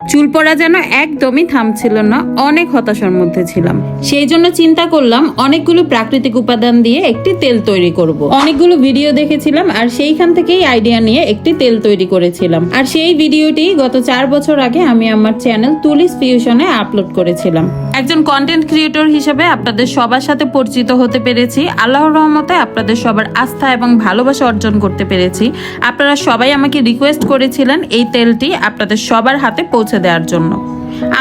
চুল পড়া যেন একদমই থামছিল না, অনেক হতাশার মধ্যে ছিলাম। সেই জন্য চিন্তা করলাম, অনেকগুলো প্রাকৃতিক উপাদান দিয়ে একটি তেল তৈরি করব। অনেকগুলো ভিডিও দেখেছিলাম আর সেইখান থেকেই আইডিয়া নিয়ে একটি তেল তৈরি করেছিলাম। আর সেই ভিডিওটি গত চার বছর আগে আমি আমার চ্যানেল তুলিস ফিউশনে আপলোড করেছিলাম। একজন কন্টেন্ট ক্রিয়েটর হিসেবে আপনাদের সবার সাথে পরিচিত হতে পেরেছি। আল্লাহর রহমতে আপনাদের সবার আস্থা এবং ভালোবাসা অর্জন করতে পেরেছি। আপনারা সবাই আমাকে রিকোয়েস্ট করেছিলেন এই তেলটি আপনাদের সবার হাতে পৌঁছে দেওয়ার জন্য।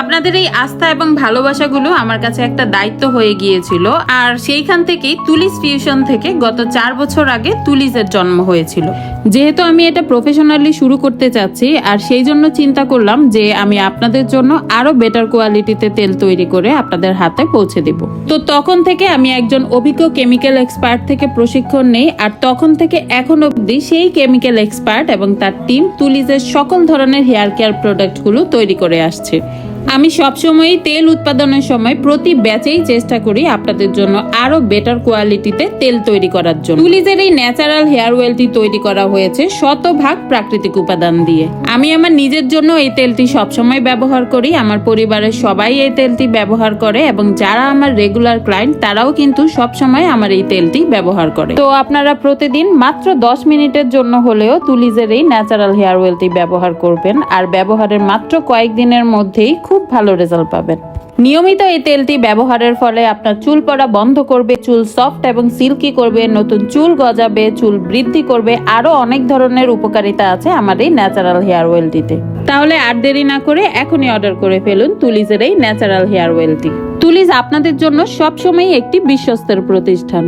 আপনাদের এই আস্থা এবং ভালোবাসাগুলো আমার কাছে একটা দায়িত্ব হয়ে গিয়েছিল। আর সেইখান থেকেই তুলিস ফিউশন থেকে গত চার বছর আগে তুলিসের জন্ম হয়েছিল। যেহেতু আমি এটা প্রফেশনালি শুরু করতে চাচ্ছি, আর সেই জন্য চিন্তা করলাম যে আমি আপনাদের জন্য আরও বেটার কোয়ালিটিতে তেল তৈরি করে আপনাদের হাতে পৌঁছে দেব। তো তখন থেকে আমি একজন অভিজ্ঞ কেমিক্যাল এক্সপার্ট থেকে প্রশিক্ষণ নেই, আর তখন থেকে এখন অবধি সেই কেমিক্যাল এক্সপার্ট এবং তার টিম তুলিজের সকল ধরনের হেয়ার কেয়ার প্রোডাক্টগুলো তৈরি করে আসছে। আমি সবসময়ই তেল উৎপাদনের সময় প্রতি ব্যাচেই চেষ্টা করি আপনাদের জন্য আরও বেটার কোয়ালিটিতে তেল তৈরি করার জন্য। তুলিজের এই ন্যাচারাল হেয়ার অয়েলটি তৈরি করা হয়েছে শতভাগ প্রাকৃতিক উপাদান দিয়ে। আমি আমার নিজের জন্য এই তেলটি সবসময় ব্যবহার করি, আমার পরিবারের সবাই এই তেলটি ব্যবহার করে এবং যারা আমার রেগুলার ক্লায়েন্ট তারাও কিন্তু সবসময় আমার এই তেলটি ব্যবহার করে। তো আপনারা প্রতিদিন মাত্র দশ মিনিটের জন্য হলেও তুলিজের এই ন্যাচারাল হেয়ার অয়েলটি ব্যবহার করবেন। আর ব্যবহারের মাত্র কয়েকদিনের মধ্যেই খুব ভালো রেজাল্ট পাবেন। নিয়মিত এই তেলটি ব্যবহারের ফলে আপনার চুল পড়া বন্ধ করবে, চুল সফট এবং সিল্কি করবে, নতুন চুল গজাবে, চুল বৃদ্ধি করবে আরও অনেক ধরনের উপকারিতা আছে আমার এই ন্যাচারাল হেয়ার অয়েলটিতে তাহলে আর দেরি না করে এখনই অর্ডার করে ফেলুন তুলিজের এই ন্যাচারাল হেয়ার অয়েলটি তুলিজ আপনাদের জন্য সবসময় একটি বিশ্বস্তের প্রতিষ্ঠান।